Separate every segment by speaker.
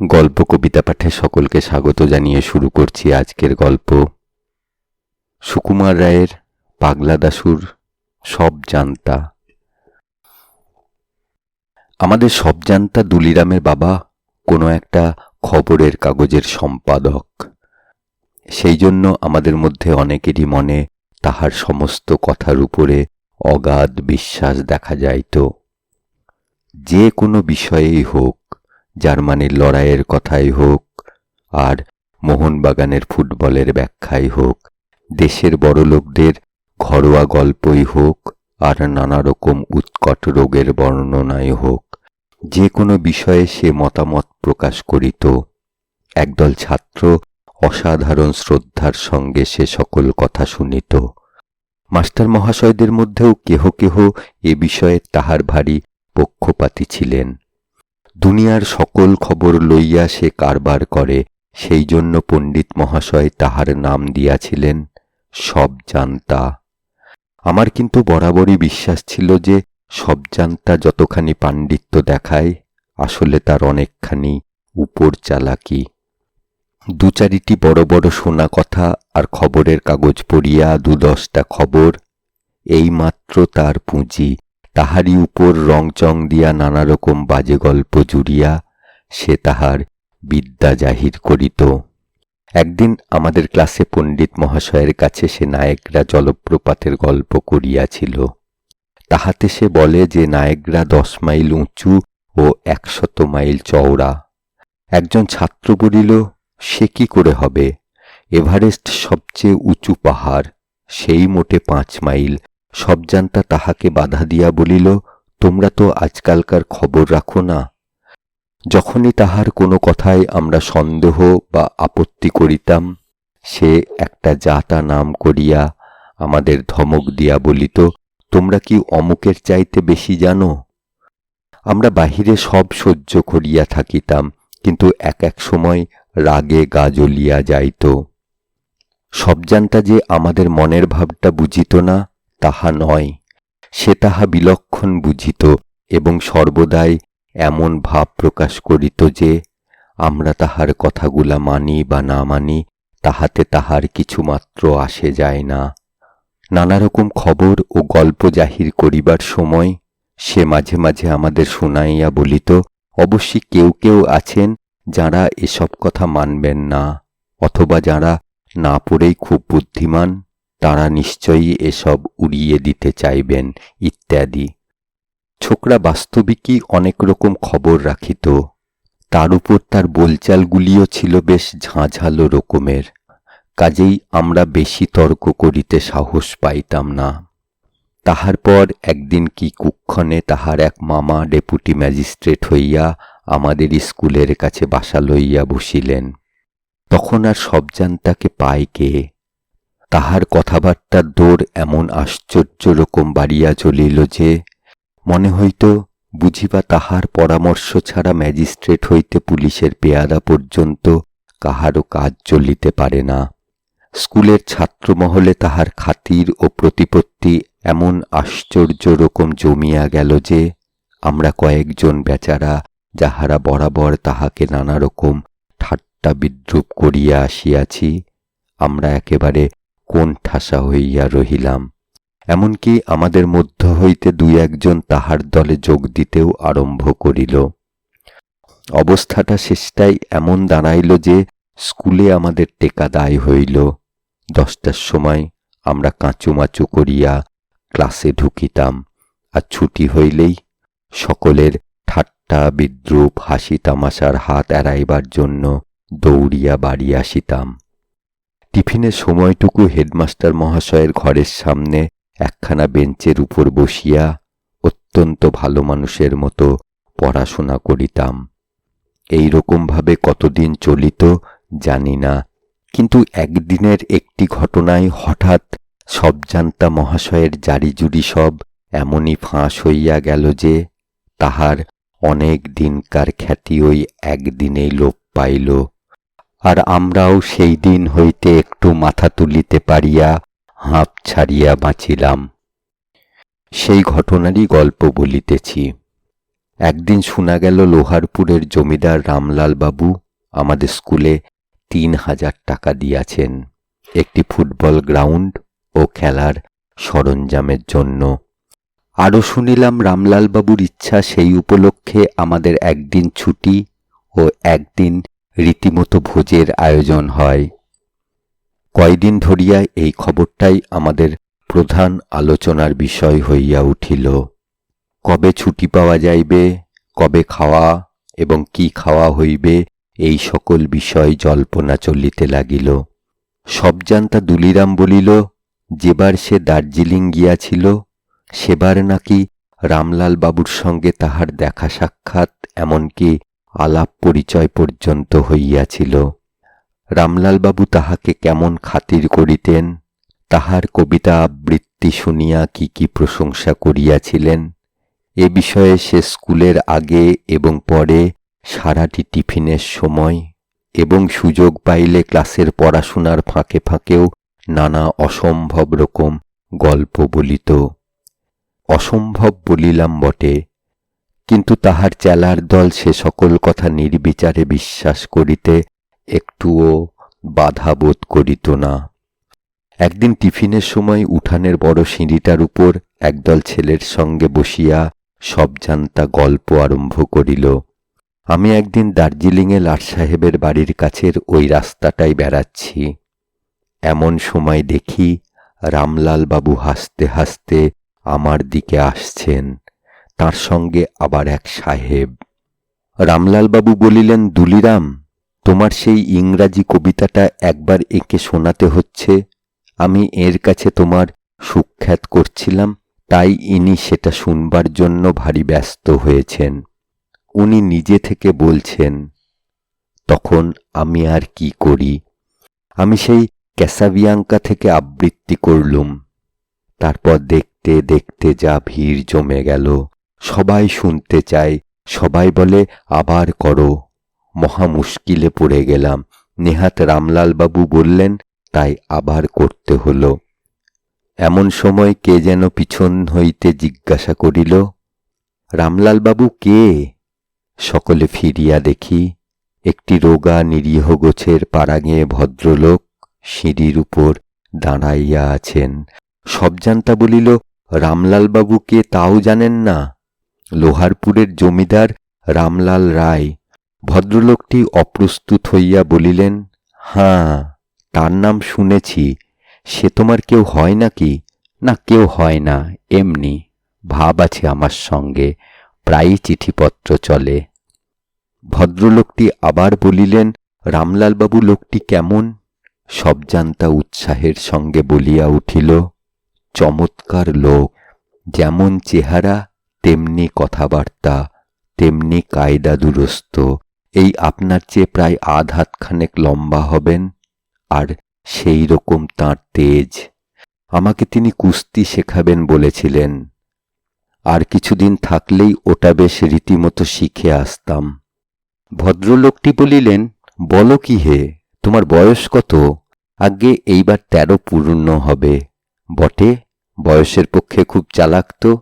Speaker 1: গল্প কবিতা পাঠে সকলকে স্বাগত জানিয়ে শুরু করছি আজকের গল্প। সুকুমার রায়ের পাগলা দাশুর সব জানতা। আমাদের সব জানতা দুলিরামের বাবা কোনো একটা খবরের কাগজের সম্পাদক। সেই জন্য আমাদের মধ্যে অনেকেরই মনে তাহার সমস্ত কথার উপরে অগাধ বিশ্বাস দেখা যাইত। যে কোনো বিষয়েই হোক জার্মানির লড়াইয়ের কথাই হোক আর মোহনবাগানের ফুটবলের ব্যাখ্যাই হোক, দেশের বড় লোকদের ঘরোয়া গল্পই হোক আর নানা রকম উৎকট রোগের বর্ণনাই হোক, যে কোনো বিষয়ে সে মতামত প্রকাশ করিত। একদল ছাত্র অসাধারণ শ্রদ্ধার সঙ্গে সে সকল কথা শুনিত। মাস্টার মহাশয়দের মধ্যেও কেহ কেহ এ বিষয়ে তাহার ভারী পক্ষপাতী ছিলেন। দুনিয়ার সকল খবর লইয়া সে কারবার করে সেই জন্য পণ্ডিত মহাশয় তাহার নাম দিয়াছিলেন সব জানতা। আমার কিন্তু বরাবরই বিশ্বাস ছিল যে সব জানতা যতখানি পাণ্ডিত্য দেখায়, আসলে তার অনেকখানি উপর চালাকি। দু চারিটি বড় বড় শোনা কথা আর খবরের কাগজ পড়িয়া দু দশটা খবর, এইমাত্র তার পুঁজি। তাহারই উপর রংচং দিয়া নানা রকম বাজে গল্প জুড়িয়া সে তাহার বিদ্যা জাহির করিত। একদিন আমাদের ক্লাসে পণ্ডিত মহাশয়ের কাছে সে নায়করা জলপ্রপাতের গল্প করিয়াছিল। তাহাতে সে বলে যে, নায়করা দশ মাইল উঁচু ও একশত মাইল চওড়া। একজন ছাত্র বলিল, সে কি করে হবে? এভারেস্ট সবচেয়ে উঁচু পাহাড়, সেই মোটে পাঁচ মাইল সব জানতা তাহাকে বাধা দিয়া বলিল, তোমরা তো আজকালকার খবর রাখো না। যখনই তাহার কোনো কথায় আমরা সন্দেহ বা আপত্তি করিতাম, সে একটা জাতা নাম করিয়া আমাদের ধমক দিয়া বলিত, তোমরা কি অমুকের চাইতে বেশি জানো? আমরা বাহিরে সব সহ্য করিয়া থাকিতাম, কিন্তু এক এক সময় রাগে গা জ্বলিয়া যাইত। সব জানতা যে আমাদের মনের ভাবটা বুঝিত না তাহা নয়। সে তাহা বিলক্ষণ বুঝিত এবং সর্বদাই এমন ভাব প্রকাশ করিত যে, আমরা তাহার কথাগুলা মানি বা না মানি, তাহাতে তাহার কিছুমাত্র আসে যায় না। নানা রকম খবর ও গল্প জাহির করিবার সময় সে মাঝে মাঝে আমাদের শুনাইয়া বলিত অবশ্যই কেউ কেউ আছেন যারা এসব কথা মানবেন না, অথবা যারা না পড়েই খুব বুদ্ধিমান। তারা নিশ্চয়ই এসব উড়িয়ে দিতে চাইবেন, ইত্যাদি। ছোকরা বাস্তবিকই অনেক রকম খবর রাখিত। তার উপর তার বোলচালগুলিও ছিল বেশ ঝাঁঝালো রকমের। কাজেই আমরা বেশি তর্ক করিতে সাহস পাইতাম না। তাহার পর একদিন কি কুক্ষণে তাহার এক মামা ডেপুটি ম্যাজিস্ট্রেট হইয়া আমাদের স্কুলের কাছে বাসা লইয়া বসিলেন। তখন আর সব জানতাকে পায় কে? তাহার কথাবার্তার দৌড় এমন আশ্চর্য রকম বাড়িয়া চলিল যে, মনে হইত বুঝিবা তাহার পরামর্শ ছাড়া ম্যাজিস্ট্রেট হইতে পুলিশের পেয়াদা পর্যন্ত কাহারও কাজ চলিতে পারে না। স্কুলের ছাত্রমহলে তাহার খাতির ও প্রতিপত্তি এমন আশ্চর্য রকম জমিয়া গেল যে, আমরা কয়েকজন বেচারা যাহারা বরাবর তাহাকে নানা রকম ঠাট্টা বিদ্রুপ করিয়া আসিয়াছি, আমরা একেবারে কোন ঠাসা হইয়া রহিলাম। এমনকি আমাদের মধ্য হইতে দুই একজন তাহার দলে যোগ দিতেও আরম্ভ করিল। অবস্থাটা শেষটাই এমন দাঁড়াইল যে স্কুলে আমাদের টেকা দায় হইল। দশটার সময় আমরা কাঁচুমাচু করিয়া ক্লাসে ঢুকিতাম আর ছুটি হইলেই সকলের ঠাট্টা বিদ্রুপ হাসি তামাশার হাত এড়াইবার জন্য দৌড়িয়া বাড়ি আসিতাম। টিফিনের সময়টুকু হেডমাস্টার মহাশয়ের ঘরের সামনে একখানা বেঞ্চের উপর বসিয়া অত্যন্ত ভালো মানুষের মতো পড়াশোনা করিতাম। এই রকমভাবে কতদিন চলিত জানি না, কিন্তু একদিনের একটি ঘটনায় হঠাৎ সব জানতা মহাশয়ের জারিজুরি সব এমনই ফাঁস হইয়া গেল যে তাহার অনেক দিনকার খ্যাতি ওই একদিনেই লোপ পাইল। আর আমরাও সেই দিন হইতে একটু মাথা তুলিতে পারিয়া হাঁপ ছাড়িয়া বাঁচিলাম। সেই ঘটনারই গল্প বলিতেছি। একদিন শোনা গেল লোহারপুরের জমিদার রামলাল বাবু আমাদের স্কুলে তিন হাজার টাকা দিয়াছেন। একটি ফুটবল গ্রাউন্ড ও খেলার সরঞ্জামের জন্য। আরও শুনিলাম রামলাল বাবুর ইচ্ছা সেই উপলক্ষে আমাদের একদিন ছুটি ও একদিন রীতিমতো ভোজের আয়োজন হয়। কয়দিন ধরিয়া এই খবরটাই আমাদের প্রধান আলোচনার বিষয় হইয়া উঠিল। কবে ছুটি পাওয়া যাইবে, কবে খাওয়া এবং কি খাওয়া হইবে, এই সকল বিষয় জল্পনা চলিতে লাগিল। সব জানতা দুলিরাম বলিল, যেবার সে দার্জিলিং গিয়াছিল, সেবার নাকি রামলাল বাবুর সঙ্গে তাহার দেখা সাক্ষাৎ, এমনকি আলাপ পরিচয় পর্যন্ত হইয়াছিল। রামলালবাবু তাহাকে কেমন খাতির করিতেন, তাহার কবিতা আবৃত্তি শুনিয়া কি কি প্রশংসা করিয়াছিলেন, এ বিষয়ে সে স্কুলের আগে এবং পরে সারাটি টিফিনের সময় এবং সুযোগ পাইলে ক্লাসের পড়াশোনার ফাঁকে ফাঁকেও নানা অসম্ভব রকম গল্প বলিত। অসম্ভব বলিলাম বটে কিন্তু তাহার চেলার দল সে সকল কথা নির্বিচারে বিশ্বাস করিতে একটুও বাধা বোধ করিত না। একদিন টিফিনের সময় উঠানের বড় সিঁড়িটার উপর একদল ছেলের সঙ্গে বসিয়া সব জানতা গল্প আরম্ভ করিল। আমি একদিন দার্জিলিংয়ে লাট সাহেবের বাড়ির কাছের ওই রাস্তাটাই বেড়াচ্ছি। এমন সময় দেখি রামলাল বাবু হাসতে হাসতে আমার দিকে আসছেন। তার সঙ্গে আবার এক সাহেব। রামলালবাবু বলিলেন, দুলিরাম, তোমার সেই ইংরাজি কবিতাটা একবার এঁকে শোনাতে হচ্ছে। আমি এর কাছে তোমার সুখ্যাত করছিলাম, তাই ইনি সেটা শুনবার জন্য ভারী ব্যস্ত হয়েছেন। উনি নিজে থেকে বলছেন, তখন আমি আর কি করি? আমি সেই ক্যাসাবিয়াঙ্কা থেকে আবৃত্তি করলুম। তারপর দেখতে দেখতে যা ভিড় জমে গেল। সবাই শুনতে চায়। সবাই বলে, আবার করো। মহা মুশকিলে পড়ে গেলাম। নেহাত রামলালবাবু বললেন, তাই আবার করতে হলো। এমন সময় কে যেন পিছন হইতে জিজ্ঞাসা করিল রামলালবাবু কে? সকলে ফিরিয়া দেখি, একটি রোগা নিরীহ গোছের পাড়াঙে ভদ্রলোক সিঁড়ির উপর দাঁড়াইয়া আছেন। সব জানতা বলিল রামলালবাবু কে তাও জানেন না? লোহারপুরের জমিদার রামলাল রায়। ভদ্রলোকটি অপ্রস্তুত হইয়া বলিলেন, হাঁ, তার নাম শুনেছি। সে তোমার কেউ হয় নাকি? না, কেউ হয় না, এমনি। ভাব আছে আমার সঙ্গে, প্রায়ই চিঠিপত্র চলে। ভদ্রলোকটি আবার বলিলেন, রামলালবাবু, লোকটি কেমন? সব জানতা উৎসাহের সঙ্গে বলিয়া উঠিল, চমৎকার লোক, যেমন চেহারা তেমনি কথাবার্তা, তেমনি কায়দা দুরস্ত, এই আপনার চেয়ে প্রায় আধ হাতখানেক লম্বা হবেন, আর সেই রকম তাঁর তেজ। আমাকে তিনি কুস্তি শেখাবেন বলেছিলেন। আর কিছুদিন থাকলেই ওটা বেশ রীতিমতো শিখে আসতাম। ভদ্রলোকটি বলিলেন, বলো কি হে, তোমার বয়স কত? আগে এইবার তেরো পূর্ণ হবে। বটে, বয়সের পক্ষে খুব চালাক তো।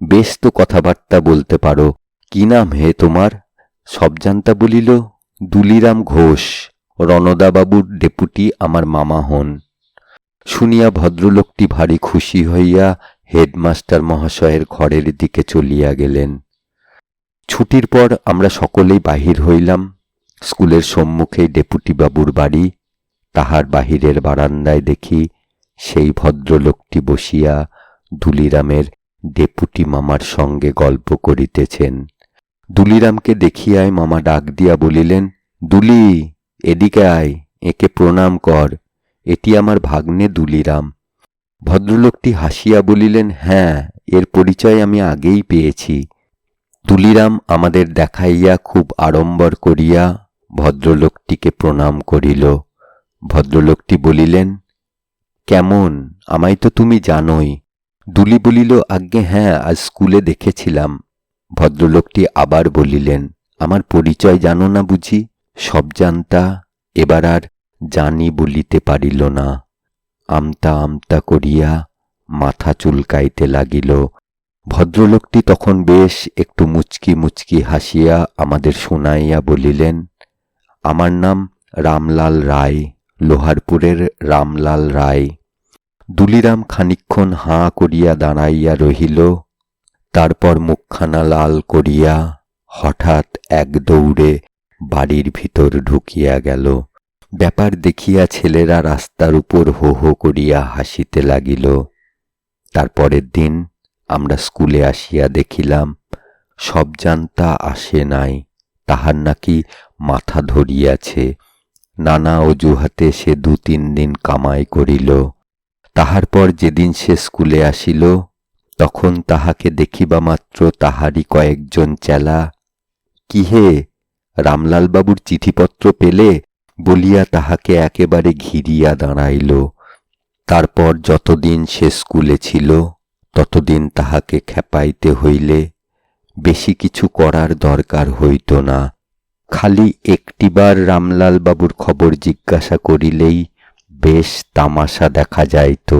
Speaker 1: বেশ তো কথাবার্তা বলতে পারো। কি নাম হে তোমার? সব জানতা বলিল, দুলিরাম ঘোষ, রণদাবাবুর ডেপুটি আমার মামা হন। শুনিয়া ভদ্রলোকটি ভারী খুশি হইয়া হেডমাস্টার মহাশয়ের ঘরের দিকে চলিয়া গেলেন। ছুটির পর আমরা সকলেই বাহির হইলাম। স্কুলের সম্মুখেই ডেপুটি বাবুর বাড়ি, তাহার বাহিরের বারান্দায় দেখি সেই ভদ্রলোকটি বসিয়া দুলিরামের ডেপুটি মামার সঙ্গে গল্প করিতেছেন। দুলিরামকে দেখিয়ায় মামা ডাক দিয়া বলিলেন, দুলি, এদিকে আয়, একে প্রণাম কর। এটি আমার ভাগ্নে দুলিরাম। ভদ্রলোকটি হাসিয়া বলিলেন হ্যাঁ এর পরিচয় আমি আগেই পেয়েছি। তুলিরাম আমাদের দেখাইয়া খুব আড়ম্বর করিয়া ভদ্রলোকটিকে প্রণাম করিল। ভদ্রলোকটি বলিলেন, কেমন? আমায় তো তুমি জানোই। দুলি বলিল, আজ্ঞে হ্যাঁ আজ স্কুলে দেখেছিলাম। ভদ্রলোকটি আবার বলিলেন, আমার পরিচয় জানো না বুঝি? সব জানতা, এবার আর জানি বলিতে পারিল না। আমতা আমতা করিয়া মাথা চুলকাইতে লাগিল। ভদ্রলোকটি তখন বেশ একটু মুচকি মুচকি হাসিয়া আমাদের শোনাইয়া বলিলেন, আমার নাম রামলাল রায়, লোহারপুরের রামলাল রায়। দুলিরাম খানিক্ষণ হাঁ করিয়া দাঁড়াইয়া রহিল, তারপর মুখখানা লাল করিয়া হঠাৎ এক দৌড়ে বাড়ির ভিতর ঢুকিয়া গেল। ব্যাপার দেখিয়া ছেলেরা রাস্তার উপর হো হো করিয়া হাসিতে লাগিল। তারপরের দিন আমরা স্কুলে আসিয়া দেখিলাম, সব জানতা আসে নাই, তাহার নাকি মাথা ধরিয়াছে। নানা অজুহাতে সে দু তিন দিন কামাই করিল। তাহার পর যেদিন সে স্কুলে আসিল, তখন তাহাকে দেখিবা মাত্র তাহারই কয়েকজন চেলা কি হে রামলালবাবুর চিঠিপত্র পেলে? বলিয়া তাহাকে একেবারে ঘিরিয়া দাঁড়াইল। তারপর যতদিন সে স্কুলে ছিল, ততদিন তাহাকে খেপাইতে হইলে বেশি কিছু করার দরকার হইত না। খালি একটিবার রামলাল বাবুর খবর জিজ্ঞাসা করিলেই বেশ তামাশা দেখা যাইত